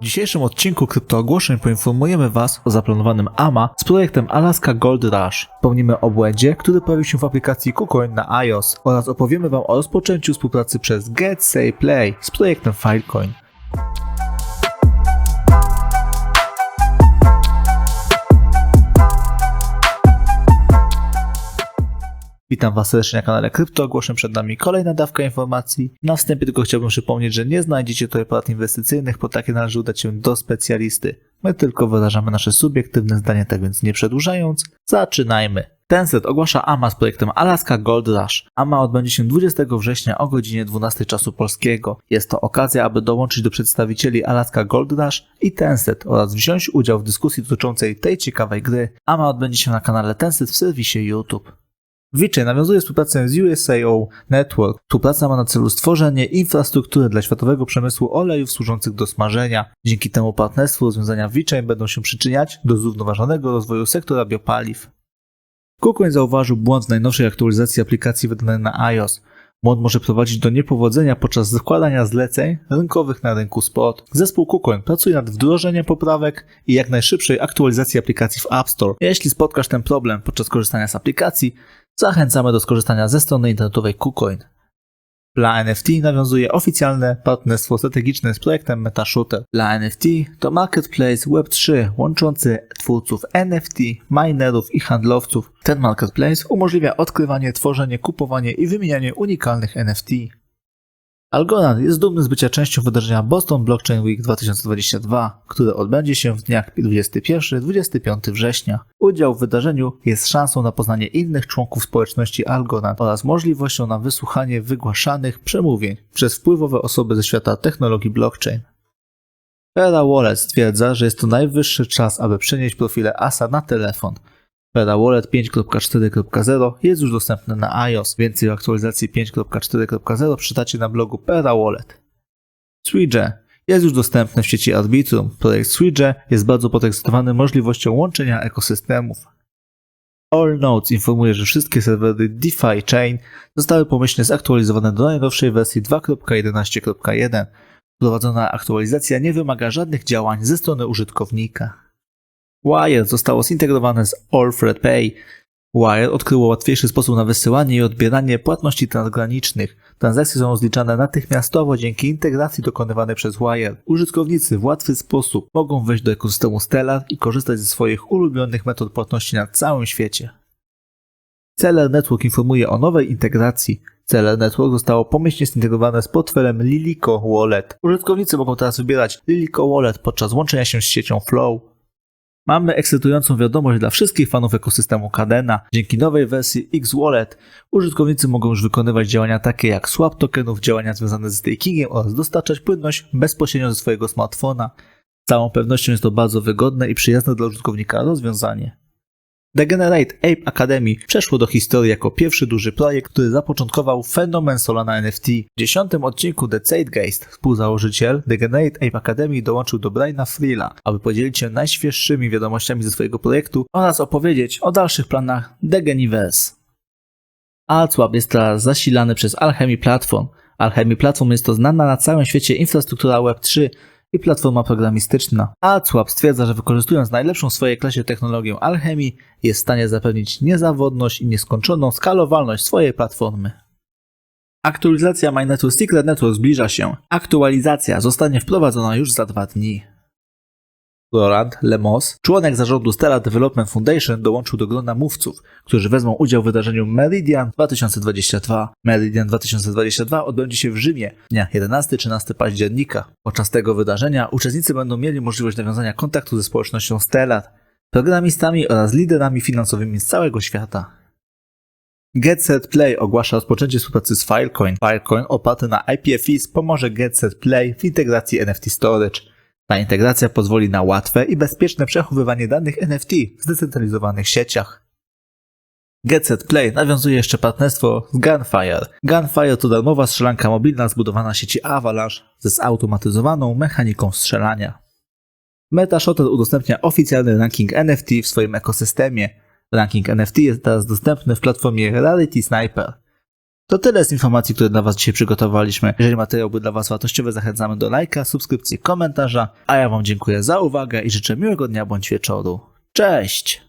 W dzisiejszym odcinku kryptoogłoszeń poinformujemy Was o zaplanowanym AMA z projektem Alaska Gold Rush. Wspomnimy o błędzie, który pojawił się w aplikacji KuCoin na iOS oraz opowiemy Wam o rozpoczęciu współpracy przez Get Say Play z projektem Filecoin. Witam Was serdecznie na kanale Krypto. Ogłoszę przed nami kolejna dawka informacji. Na wstępie tylko chciałbym przypomnieć, że nie znajdziecie tutaj porad inwestycyjnych, po takie należy udać się do specjalisty. My tylko wyrażamy nasze subiektywne zdanie, tak więc nie przedłużając, zaczynajmy. Tencent ogłasza AMA z projektem Alaska Gold Rush. AMA odbędzie się 20 września o godzinie 12 czasu polskiego. Jest to okazja, aby dołączyć do przedstawicieli Alaska Gold Rush i Tencent oraz wziąć udział w dyskusji dotyczącej tej ciekawej gry. AMA odbędzie się na kanale Tencent w serwisie YouTube. Vichej nawiązuje współpracę z USAO Network. Współpraca ma na celu stworzenie infrastruktury dla światowego przemysłu olejów służących do smażenia. Dzięki temu partnerstwu rozwiązania Vichej będą się przyczyniać do zrównoważonego rozwoju sektora biopaliw. KuCoin zauważył błąd w najnowszej aktualizacji aplikacji wydanej na iOS. Błąd może prowadzić do niepowodzenia podczas składania zleceń rynkowych na rynku spot. Zespół KuCoin pracuje nad wdrożeniem poprawek i jak najszybszej aktualizacji aplikacji w App Store. Jeśli spotkasz ten problem podczas korzystania z aplikacji, zachęcamy do skorzystania ze strony internetowej KuCoin. Dla NFT nawiązuje oficjalne partnerstwo strategiczne z projektem MetaShooter. Dla NFT to marketplace Web3 łączący twórców NFT, minerów i handlowców. Ten marketplace umożliwia odkrywanie, tworzenie, kupowanie i wymienianie unikalnych NFT. Algorand jest dumny z bycia częścią wydarzenia Boston Blockchain Week 2022, które odbędzie się w dniach 21-25 września. Udział w wydarzeniu jest szansą na poznanie innych członków społeczności Algorand oraz możliwością na wysłuchanie wygłaszanych przemówień przez wpływowe osoby ze świata technologii blockchain. Pera Wallet stwierdza, że jest to najwyższy czas, aby przenieść profile ASA na telefon. Pera Wallet 5.4.0 jest już dostępny na iOS. Więcej o aktualizacji 5.4.0 przeczytacie na blogu Pera Wallet. Jest już dostępny w sieci Arbitrum. Projekt Swidge jest bardzo podekscytowany możliwością łączenia ekosystemów. All Nodes informuje, że wszystkie serwery DeFi Chain zostały pomyślnie zaktualizowane do najnowszej wersji 2.11.1. Wprowadzona aktualizacja nie wymaga żadnych działań ze strony użytkownika. Wire zostało zintegrowane z Allthread Pay. Wire odkryło łatwiejszy sposób na wysyłanie i odbieranie płatności transgranicznych. Transakcje są rozliczane natychmiastowo dzięki integracji dokonywanej przez Wire. Użytkownicy w łatwy sposób mogą wejść do ekosystemu Stellar i korzystać ze swoich ulubionych metod płatności na całym świecie. Celer Network informuje o nowej integracji. Celer Network zostało pomyślnie zintegrowane z portfelem Lilico Wallet. Użytkownicy mogą teraz wybierać Lilico Wallet podczas łączenia się z siecią Flow. Mamy ekscytującą wiadomość dla wszystkich fanów ekosystemu Cadena. Dzięki nowej wersji X-Wallet użytkownicy mogą już wykonywać działania takie jak swap tokenów, działania związane ze stakingiem oraz dostarczać płynność bezpośrednio ze swojego smartfona. Z całą pewnością jest to bardzo wygodne i przyjazne dla użytkownika rozwiązanie. Degenerate Ape Academy przeszło do historii jako pierwszy duży projekt, który zapoczątkował fenomen Solana NFT. W dziesiątym odcinku The Zeitgeist, współzałożyciel Degenerate Ape Academy dołączył do Briana Freela, aby podzielić się najświeższymi wiadomościami ze swojego projektu oraz opowiedzieć o dalszych planach Degeniverse. AltSwap jest teraz zasilany przez Alchemy Platform. Alchemy Platform jest to znana na całym świecie infrastruktura Web3 i platforma programistyczna. AltSwap stwierdza, że wykorzystując najlepszą w swojej klasie technologię Alchemy, jest w stanie zapewnić niezawodność i nieskończoną skalowalność swojej platformy. Aktualizacja MyNetwork Secret Network zbliża się. Aktualizacja zostanie wprowadzona już za dwa dni. Roland Lemos, członek zarządu Stellar Development Foundation, dołączył do grona mówców, którzy wezmą udział w wydarzeniu Meridian 2022. Meridian 2022 odbędzie się w Rzymie dnia 11-13 października. Podczas tego wydarzenia uczestnicy będą mieli możliwość nawiązania kontaktu ze społecznością Stellar, programistami oraz liderami finansowymi z całego świata. GetSet Play ogłasza rozpoczęcie współpracy z Filecoin. Filecoin oparty na IPFIS pomoże GetSet Play w integracji NFT Storage. Ta integracja pozwoli na łatwe i bezpieczne przechowywanie danych NFT w zdecentralizowanych sieciach. GetSet Play nawiązuje jeszcze partnerstwo z Gunfire. Gunfire to darmowa strzelanka mobilna zbudowana na sieci Avalanche ze zautomatyzowaną mechaniką strzelania. MetaShotter udostępnia oficjalny ranking NFT w swoim ekosystemie. Ranking NFT jest teraz dostępny w platformie Rarity Sniper. To tyle z informacji, które dla Was dzisiaj przygotowaliśmy. Jeżeli materiał był dla Was wartościowy, zachęcamy do lajka, subskrypcji, komentarza. A ja Wam dziękuję za uwagę i życzę miłego dnia bądź wieczoru. Cześć!